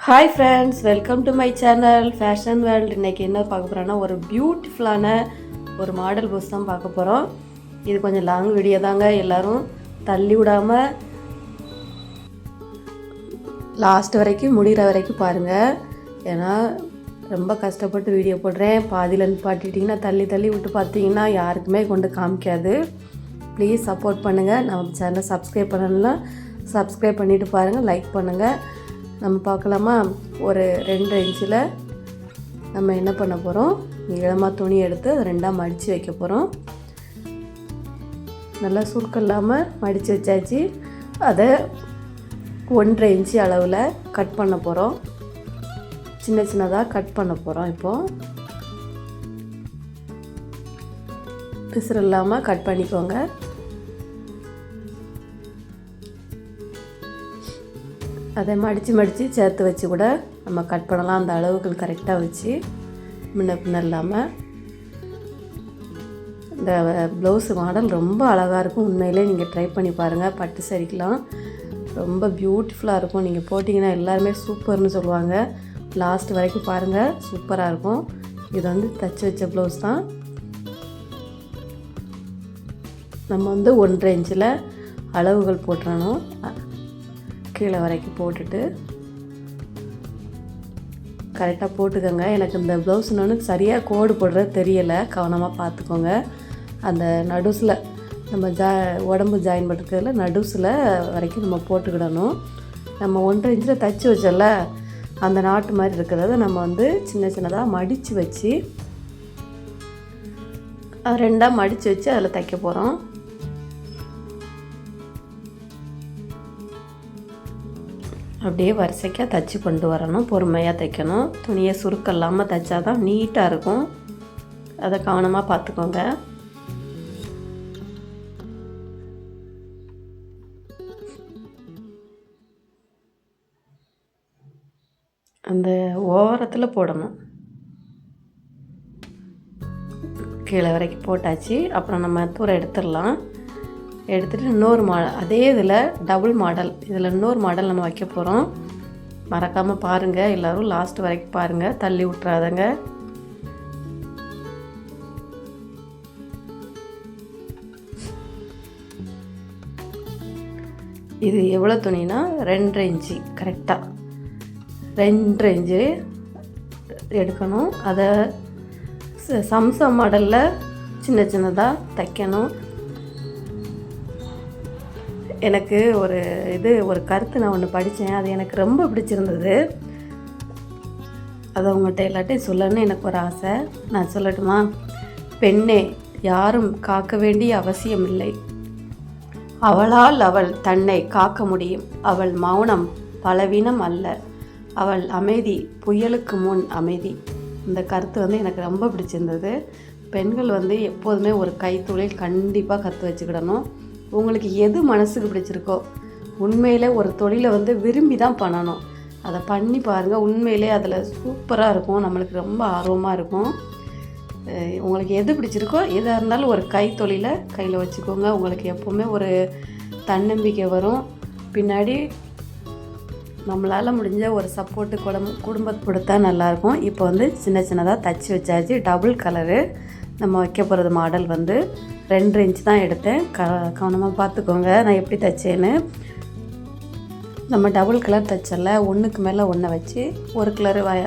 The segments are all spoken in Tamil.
Hi friends welcome to my channel fashion world இன்னைக்கு என்ன பார்க்க போகிறோன்னா ஒரு பியூட்டிஃபுல்லான ஒரு மாடல் பஸ் தான் பார்க்க போகிறோம் இது கொஞ்சம் லாங் வீடியோ தாங்க எல்லாரும் தள்ளி விடாமல் லாஸ்ட் வரைக்கும் முடிகிற வரைக்கும் பாருங்கள் ஏன்னா ரொம்ப கஷ்டப்பட்டு வீடியோ போடுறேன். பாதியில் நிப்பாட்டிட்டிங்கன்னா தள்ளி தள்ளி விட்டு பார்த்தீங்கன்னா யாருக்குமே கொண்டு காமிக்காது. ப்ளீஸ் சப்போர்ட் பண்ணுங்கள் நம்ம சேனலை சப்ஸ்கிரைப் பண்ணலாம் சப்ஸ்கிரைப் பண்ணிவிட்டு பாருங்கள் லைக் பண்ணுங்கள் நம்ம பார்க்கலாமா? ஒரு ரெண்டு இன்ச்சில் நம்ம என்ன பண்ண போகிறோம் நீளமாக துணி எடுத்து அதை ரெண்டாக மடித்து வைக்க போகிறோம் நல்லா சுருக்கல்லாமல் மடித்து வச்சாச்சு. அதை ஒன்றரை இன்ச்சு அளவில் கட் பண்ண போகிறோம் சின்ன சின்னதாக கட் பண்ண போகிறோம் இப்போது பிசுறு இல்லாமல் கட் பண்ணிக்கோங்க. அதை மடித்து மடித்து சேர்த்து வச்சு கூட நம்ம கட் பண்ணலாம். அந்த அளவுகள் கரெக்டாக வச்சு முன்ன பின்ன இல்லாமல் இந்த ப்ளவுஸ் மாடல் ரொம்ப அழகாக இருக்கும். உண்மையிலே நீங்கள் ட்ரை பண்ணி பாருங்கள் பட்டு சரிக்கலாம் ரொம்ப பியூட்டிஃபுல்லாக இருக்கும். நீங்கள் போட்டிங்கன்னா எல்லாருமே சூப்பர்னு சொல்லுவாங்க. லாஸ்ட் வரைக்கும் பாருங்கள் சூப்பராக இருக்கும். இது வந்து தச்சு வச்ச ப்ளவுஸ் தான். நம்ம வந்து ஒன்றரை இன்ச்சில் அளவுகள் போட்டுறணும். கீழே வரைக்கும் போட்டுட்டு கரெக்டாக போட்டுக்கோங்க. எனக்கு இந்த ப்ளவுஸ் இன்னொன்று சரியாக கோடு போடுறது தெரியலை. கவனமாக பார்த்துக்கோங்க. அந்த நடுஸில் நம்ம ஜா உடம்பு ஜாயின் பண்ணுறதுல நடுஸில் வரைக்கும் நம்ம போட்டுக்கிடணும். நம்ம ஒன்றரை இன்ச்சில் தைச்சி வச்சோம்ல அந்த நாட்டு மாதிரி இருக்கிறத நம்ம வந்து சின்ன சின்னதாக மடித்து வச்சு ரெண்டாக மடித்து வச்சு அதில் தைக்க போகிறோம் அப்படியே வரிசைக்காக தைச்சி கொண்டு வரணும். பொறுமையாக தைக்கணும். துணியை சுருக்கம் இல்லாமல் தைச்சா தான் நீட்டாக இருக்கும். அதை கவனமாக பார்த்துக்கோங்க. அந்த ஓரத்தில் போடணும். கீழே வரைக்கும் போட்டாச்சு. அப்புறம் நம்ம தூரம் எடுத்துடலாம். எடுத்துகிட்டு இன்னொரு மா அதே இதில் டபுள் மாடல் இதில் இன்னொரு மாடல் நம்ம வைக்க போகிறோம் மறக்காமல் பாருங்கள் எல்லோரும் லாஸ்ட் வரைக்கும் பாருங்கள் தள்ளி விட்றாதங்க இது எவ்வளோ துணினா? ரெண்டரை இன்ச்சு. கரெக்டாக ரெண்டரை இன்ச்சு எடுக்கணும். அதை சம்சா மாடலில் சின்ன சின்னதாக தைக்கணும். எனக்கு ஒரு இது ஒரு கருத்து நான் ஒன்று படித்தேன் அது எனக்கு ரொம்ப பிடிச்சிருந்தது. அதை உங்கள்கிட்ட எல்லாட்டையும் சொல்லணும்னு எனக்கு ஒரு ஆசை. நான் சொல்லட்டுமா? பெண்ணே யாரும் காக்க வேண்டிய அவசியம் இல்லை. அவளால் அவள் தன்னை காக்க முடியும். அவள் மௌனம் பலவீனம் அல்ல. அவள் அமைதி புயலுக்கு முன் அமைதி. இந்த கருத்து வந்து எனக்கு ரொம்ப பிடிச்சிருந்தது. பெண்கள் வந்து எப்போதுமே ஒரு கைத்தொழில் கண்டிப்பாக கற்று வச்சுக்கிடணும். உங்களுக்கு எது மனசுக்கு பிடிச்சிருக்கோ உண்மையில் ஒரு தொழிலை வந்து விரும்பி தான் பண்ணணும். அதை பண்ணி பாருங்கள் உண்மையிலே அதில் சூப்பராக இருக்கும். நம்மளுக்கு ரொம்ப ஆர்வமாக இருக்கும். உங்களுக்கு எது பிடிச்சிருக்கோ எதாக இருந்தாலும் ஒரு கைத்தொழிலை கையில் வச்சுக்கோங்க. உங்களுக்கு எப்போவுமே ஒரு தன்னம்பிக்கை வரும். பின்னாடி நம்மளால் முடிஞ்ச ஒரு சப்போர்ட்டு குடும் குடும்பத்தை கொடுத்தா நல்லாயிருக்கும் இப்போ வந்து சின்ன சின்னதாக தச்சு வச்சாச்சு. டபுள் கலரு நம்ம வைக்க போகிறது மாடல் வந்து ரெண்டு இன்ச் தான் எடுத்தேன். க கவனமாக பார்த்துக்கோங்க. நான் எப்படி தைச்சேன்னு. நம்ம டபுள் கலர் தைச்சல ஒன்றுக்கு மேலே ஒன்றை வச்சு ஒரு கலரு வய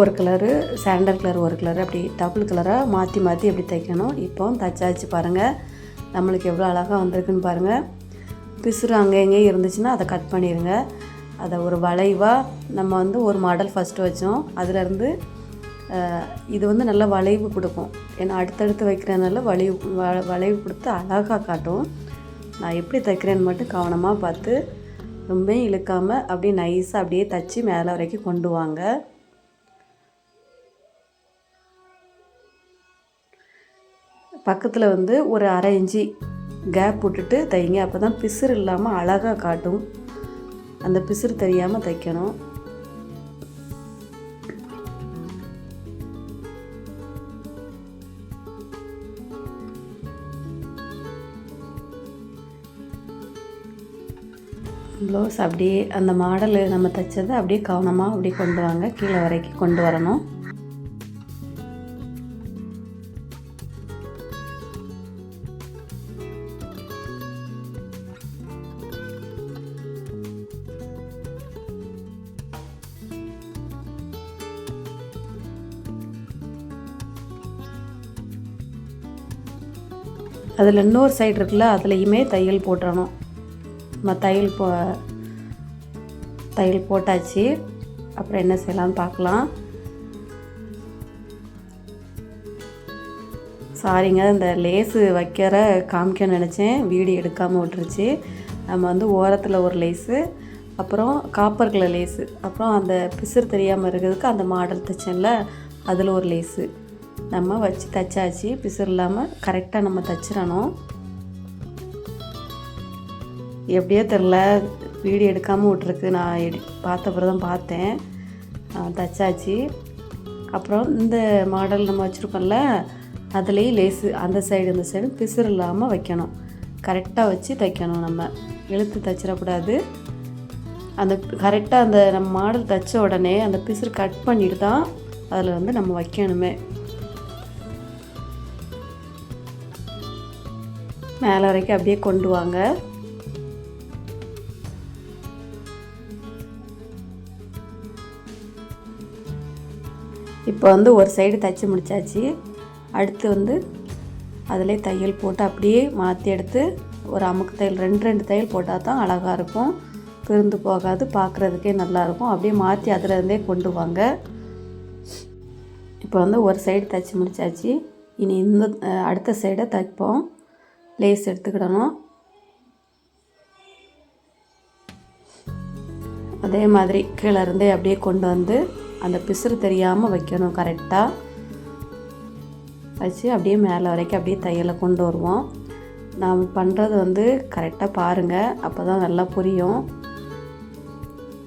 ஒரு கலரு சாண்டல் கலர் ஒரு கலர் அப்படி டபுள் கலராக மாற்றி மாற்றி எப்படி தைக்கணும். இப்போ தைச்சாச்சு பாருங்கள் நம்மளுக்கு எவ்வளோ அழகாக வந்திருக்குன்னு பாருங்கள் பிசுறு அங்கே எங்கேயும் இருந்துச்சுன்னா அதை கட் பண்ணிடுங்க அதை ஒரு வளைவாக நம்ம வந்து ஒரு மாடல் ஃபஸ்ட்டு வச்சோம். அதுலேருந்து இது வந்து நல்லா வளைவு கொடுக்கும். ஏன்னா அடுத்தடுத்து வைக்கிறதுனால வளைவு வ வளைவு கொடுத்து அழகாக காட்டும். நான் எப்படி தைக்கிறேன்னு மட்டும் கவனமாக பார்த்து ரொம்ப இழுக்காமல் அப்படியே நைஸாக அப்படியே தைச்சி மேலே வரைக்கும் கொண்டு வாங்க. பக்கத்தில் வந்து ஒரு அரை இஞ்சி கேப் விட்டுட்டு தைங்க. அப்போ தான் பிசுறு இல்லாமல் அழகாக காட்டும். அந்த பிசுறு தெரியாமல் தைக்கணும். ப்ளவுஸ் அப்படியே அந்த மாடல் நம்ம தைச்சதை அப்படியே கவனமாக அப்படியே கொண்டு வாங்க. கீழே வரைக்கும் கொண்டு வரணும். அதில் இன்னொரு சைடு இருக்குல்ல அதுலேயுமே தையல் போட்டுறணும். நம்ம தையல் போ தையல் போட்டாச்சு. அப்புறம் என்ன செய்யலாம்னு பார்க்கலாம். சாரிங்க இந்த லேஸு வைக்கிற காமிக்க நினச்சேன். வீடியோ எடுக்காமல் விட்டுருச்சு. நம்ம வந்து ஓரத்தில் ஒரு லேஸு அப்புறம் காப்பர் கலர் லேஸு அப்புறம் அந்த பிசுறு தெரியாமல் இருக்கிறதுக்கு அந்த மாடல் தைச்சேன்ல அதில் ஒரு லேஸு நம்ம வச்சு தைச்சாச்சு. பிசுறு இல்லாமல் கரெக்டாக நம்ம தைச்சிடணும். எப்படியோ தெரில வீடியோ எடுக்காமல் விட்ருக்கு நான் எடி பார்த்த பிறகு தான் பார்த்தேன் தைச்சாச்சு அப்புறம் இந்த மாடல் நம்ம வச்சுருக்கோம்ல அதுலேயும் லேஸு அந்த சைடு இந்த சைடு பிசுறு இல்லாமல் வைக்கணும். கரெக்டாக வச்சு தைக்கணும் நம்ம. இழுத்து தைச்சிடக்கூடாது. அந்த கரெக்டாக அந்த நம்ம மாடல் தைச்ச உடனே அந்த பிசுறு கட் பண்ணிட்டு தான் அதில் வந்து நம்ம வைக்கணுமே. மேலே வரைக்கும் அப்படியே கொண்டு வாங்க. இப்போ வந்து ஒரு சைடு தைச்சி முடிச்சாச்சு. அடுத்து வந்து அதிலே தையல் போட்டு அப்படியே மாற்றி எடுத்து ஒரு அமுக்கு தையல் ரெண்டு ரெண்டு தையல் போட்டால் தான் அழகாக இருக்கும். பிரிந்து போகாது பார்க்குறதுக்கே நல்லாயிருக்கும் அப்படியே மாற்றி அதிலிருந்தே கொண்டு வாங்க. இப்போ வந்து ஒரு சைடு தைச்சி முடிச்சாச்சு. இனி இந்த அடுத்த சைடை தைப்போம். லேஸ் எடுத்துக்கிடணும். அதே மாதிரி கீழே இருந்தே அப்படியே கொண்டு வந்து அந்த பிசுறு தெரியாமல் வைக்கணும் கரெக்டாக வச்சு அப்படியே மேலே வரைக்கும் அப்படியே தையலை கொண்டு வருவோம். நாம் பண்ணுறது வந்து கரெக்டாக பாருங்கள் அப்போ தான் நல்லா புரியும்.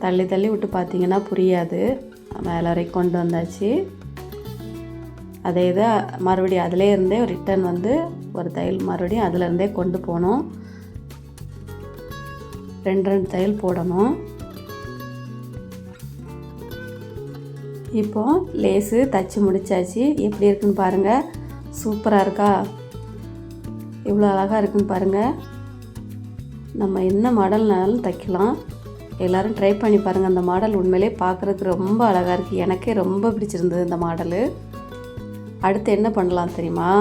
தள்ளி தள்ளி விட்டு பார்த்தீங்கன்னா புரியாது. மேலே வரைக்கும் கொண்டு வந்தாச்சு. அதே இதை மறுபடியும் அதிலே இருந்தே ரிட்டன் வந்து ஒரு தையல் மறுபடியும் அதிலேருந்தே கொண்டு போகணும். ரெண்டு ரெண்டு தையல் போடணும். இப்போ லேஸு தச்சு முடிச்சாச்சு. எப்படி இருக்குன்னு பாருங்கள் சூப்பராக இருக்கா? இவ்வளோ அழகாக இருக்குன்னு பாருங்கள் நம்ம என்ன மாடல்னாலும் தைக்கலாம். எல்லோரும் ட்ரை பண்ணி பாருங்கள் அந்த மாடல் உண்மையிலே பார்க்குறதுக்கு ரொம்ப அழகாக இருக்குது எனக்கே ரொம்ப பிடிச்சிருந்தது இந்த மாடலு. அடுத்து என்ன பண்ணலாம் தெரியுமா?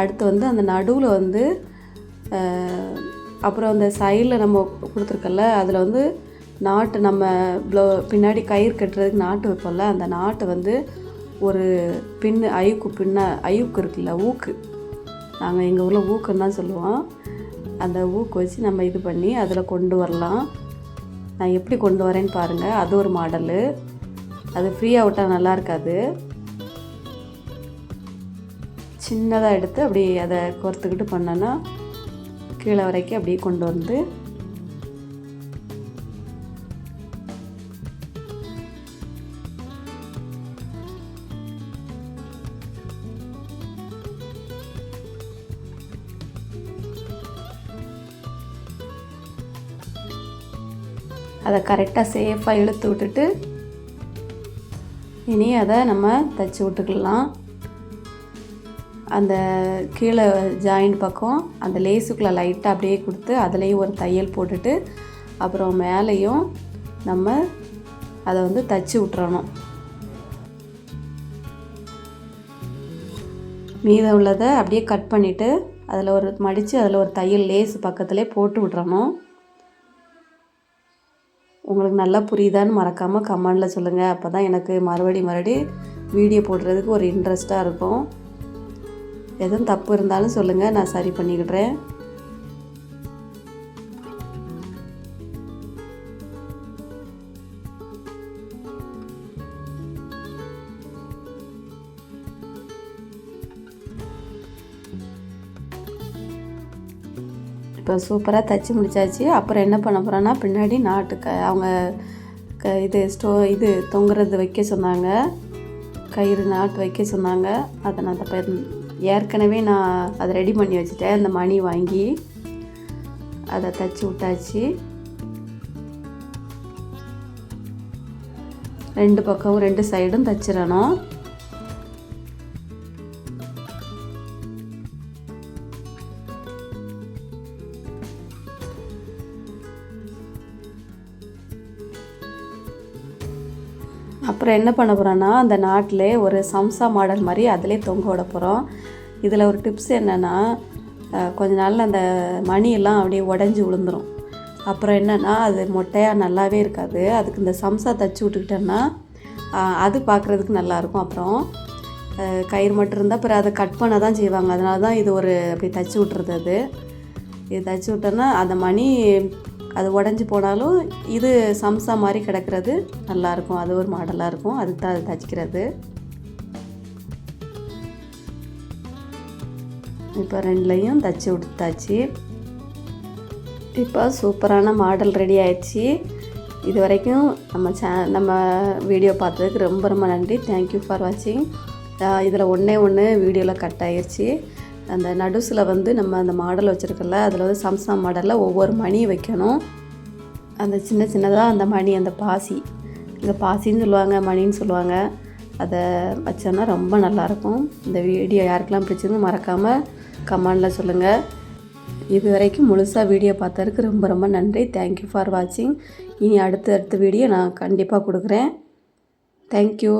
அடுத்து வந்து அந்த நடுவில் வந்து அப்புறம் அந்த சைடில் நம்ம கொடுத்துருக்கல அதில் வந்து நாட்டு நம்ம ப்ளோ பின்னாடி கயிறு கட்டுறதுக்கு நாட்டு வைப்போம்ல அந்த நாட்டு வந்து ஒரு பின்னு ஐக்கு பின்ன ஐக்கு இருக்குல்ல ஊக்கு. நாங்கள் எங்கள் ஊரில் ஊக்குன்னு தான் சொல்லுவோம். அந்த ஊக்கு வச்சு நம்ம இது பண்ணி அதில் கொண்டு வரலாம். நான் எப்படி கொண்டு வரேன்னு பாருங்கள் அது ஒரு மாடலு. அது ஃப்ரீயாக விட்டால் நல்லா இருக்காது. சின்னதாக எடுத்து அப்படி அதை கோர்த்துக்கிட்டு பண்ணோன்னா கீழே வரைக்கும் அப்படியே கொண்டு வந்து அதை கரெக்டாக சேஃபாக இழுத்து விட்டுட்டு இனி அதை நம்ம தச்சு விட்டுக்கலாம். அந்த கீழே ஜாயிண்ட் பக்கம் அந்த லேஸுக்குள்ளே லைட்டாக அப்படியே கொடுத்து அதுலேயும் ஒரு தையல் போட்டுட்டு அப்புறம் மேலேயும் நம்ம அதை வந்து தச்சு விட்டுறணும். மீதம் உள்ளதை அப்படியே கட் பண்ணிவிட்டு அதில் ஒரு மடித்து அதில் ஒரு தையல் லேஸ் பக்கத்துலேயே போட்டு விட்றணும் உங்களுக்கு நல்லா புரியுதான்னு மறக்காமல் கமெண்டில் சொல்லுங்கள் அப்போ தான் எனக்கு மறுபடி மறுபடி வீடியோ போடுறதுக்கு ஒரு இன்ட்ரெஸ்ட்டாக இருக்கும். எதுவும் தப்பு இருந்தாலும் சொல்லுங்கள் நான் சரி பண்ணிக்கிடுறேன். இப்போ சூப்பராக தைச்சி முடித்தாச்சு அப்புறம் என்ன பண்ண போகிறோன்னா பின்னாடி நாட்டுக்கு அவங்க க இது ஸ்டோ இது தொங்குறது வைக்க சொன்னாங்க. கயிறு நாட்டு வைக்க சொன்னாங்க. அதை நான் தப்ப ஏற்கனவே நான் அதை ரெடி பண்ணி வச்சுட்டேன். அந்த மணி வாங்கி அதை தச்சு விட்டாச்சு. ரெண்டு பக்கமும் ரெண்டு சைடும் தச்சிடணும். அப்புறம் என்ன பண்ண போகிறோன்னா அந்த நாட்டிலே ஒரு சம்சா மாடல் மாதிரி அதிலே தொங்க விட போகிறோம் இதில் ஒரு டிப்ஸ் என்னென்னா கொஞ்ச நாளில் அந்த மணியெல்லாம் அப்படியே உடஞ்சி விழுந்துடும் அப்புறம் என்னென்னா அது மொட்டையாக நல்லாவே இருக்காது. அதுக்கு இந்த சம்சா தச்சு விட்டுக்கிட்டோன்னா அது பார்க்குறதுக்கு நல்லாயிருக்கும். அப்புறம் கயிறு மட்டும் இருந்தால் பிறகு அதை கட் பண்ண தான் செய்வாங்க. அதனால தான் இது ஒரு அப்படி தச்சு விட்றது அது. இது தச்சு விட்டோன்னா அந்த மணி அது உடஞ்சி போனாலும் இது சம்சா மாதிரி கிடக்கிறது. நல்லாயிருக்கும். அது ஒரு மாடலாக இருக்கும். அதுக்கு தான் அது தச்சிக்கிறது. இப்போ ரெண்டுலேயும் தச்சு விடுத்தாச்சு இப்போ சூப்பரான மாடல் ரெடி ஆயிடுச்சு. இது வரைக்கும் நம்ம சே நம்ம வீடியோ பார்த்ததுக்கு ரொம்ப ரொம்ப நன்றி. தேங்க்யூ ஃபார் வாட்சிங் இதில் ஒன்றே ஒன்று வீடியோவில் கட் ஆயிடுச்சு அந்த நடுஸில் வந்து நம்ம அந்த மாடல் வச்சுருக்கல அதில் வந்து சம்சா மாடலில் ஒவ்வொரு மணி வைக்கணும். அந்த சின்ன சின்னதாக அந்த மணி அந்த பாசி. இந்த பாசின்னு சொல்லுவாங்க மணின்னு சொல்லுவாங்க. அதை வச்சோன்னா ரொம்ப நல்லாயிருக்கும். இந்த வீடியோ யாருக்கெல்லாம் பிடிச்சிருந்து மறக்காமல் கமெண்டில் சொல்லுங்கள் இது வரைக்கும் முழுசாக வீடியோ பார்த்ததுக்கு ரொம்ப ரொம்ப நன்றி. தேங்க்யூ ஃபார் வாட்சிங் இனி அடுத்த அடுத்த வீடியோ நான் கண்டிப்பாக கொடுக்குறேன். தேங்க்யூ